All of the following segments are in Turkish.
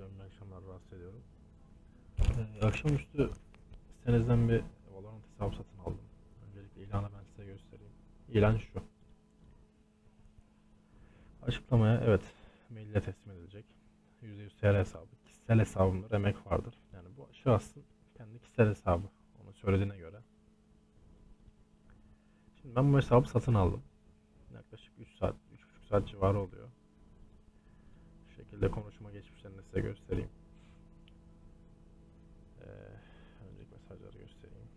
Hocam iyi akşamlar rahatsız ediyorum. Ee, akşamüstü sitenizden bir Valorant hesabı satın aldım. Öncelikle ilanı ben size göstereyim. İlan şu. Açıklamaya evet mail ile teslim edilecek. %100 TR hesabı. Kişisel hesabımdır, emek vardır. Yani bu şahsın kendi kişisel hesabı. Onu söylediğine göre. Şimdi ben bu hesabı satın aldım. Yaklaşık 3 saat, 3,5 saat civarı oluyor. Şekilde konuşma geçmişlerini size göstereyim. Ee, önceki mesajları göstereyim.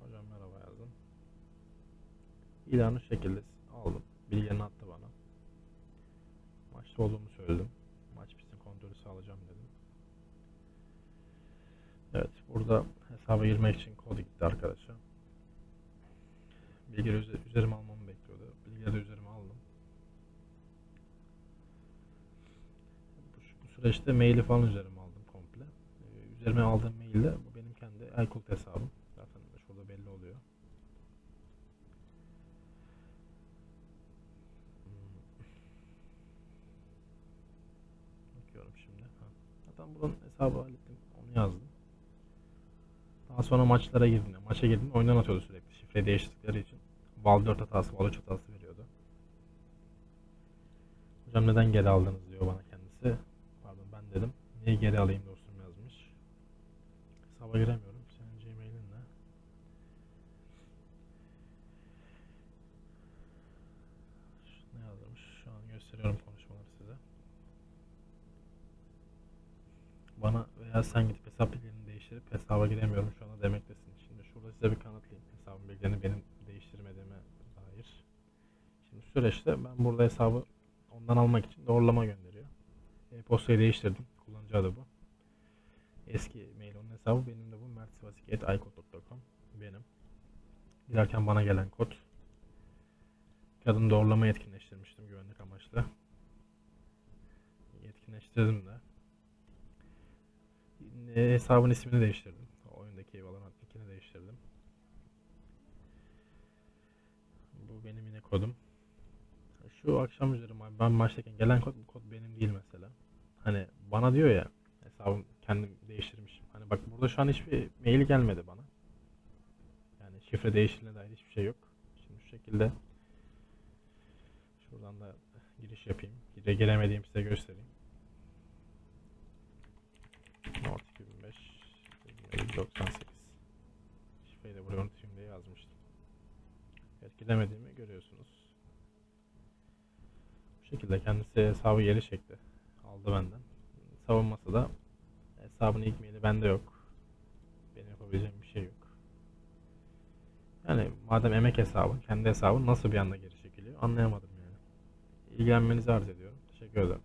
Hocam merhaba yazdım. İlanı şu şekilde aldım. Bilgilerini attı bana. Maçta olduğumu söyledim. Maç bitsin kontrolü sağlayacağım dedim. Evet burada hesaba girmek için kod gitti arkadaşa. Bilgileri üze- üzerime almamı süreçte maili falan üzerime aldım komple. Ee, üzerime aldığım mailde bu benim kendi iCloud hesabım. Zaten şurada belli oluyor. Bakıyorum şimdi. Ha. Zaten bunun hesabı hallettim. Onu yazdım. Daha sonra maçlara girdiğinde, maça girdiğinde oyundan atıyordu sürekli şifre değiştirdikleri için. Val 4 hatası, Val 3 hatası veriyordu. Hocam neden geri aldınız diyor bana dedim. Niye geri alayım dostum yazmış. Hesaba giremiyorum. Senin Gmail'in ne? Ne yazmış? Şu an gösteriyorum konuşmaları size. Bana veya sen gidip hesap bilgilerini değiştirip hesaba giremiyorum şu anda demektesin. Şimdi şurada size bir kanıtlayayım. Hesabın bilgilerini benim değiştirmediğime dair. Şimdi süreçte ben burada hesabı ondan almak için doğrulama gönderiyor. E-postayı değiştirdim. Kullanıcı adı bu. Eski mail onun hesabı benim de bu mertsivasik.icloud.com benim. Girerken bana gelen kod. Kadın doğrulama etkinleştirmiştim güvenlik amaçlı. Yetkinleştirdim de. E, hesabın ismini değiştirdim. O oyundaki Valorant nickini değiştirdim. Bu benim yine kodum. Şu akşam üzeri ma- ben maçtayken gelen kod bu kod benim değil mesela. Hani bana diyor ya hesabım kendim değiştirmişim. Hani bak burada şu an hiçbir mail gelmedi bana. Yani şifre değiştirdiğine dair hiçbir şey yok. Şimdi şu şekilde şuradan da giriş yapayım. Gire gelemediğim size göstereyim. Nord 2005 98 Şifreyi de buraya unutayım diye yazmıştım. Etkilemediğimi görüyorsunuz. Bu şekilde kendisi hesabı geri çekti. Aldı benden. Savunması da hesabın ilk maili bende yok. Benim yapabileceğim bir şey yok. Yani madem emek hesabı, kendi hesabı nasıl bir anda geri çekiliyor anlayamadım yani. İlgilenmenizi arz ediyorum. Teşekkür ederim.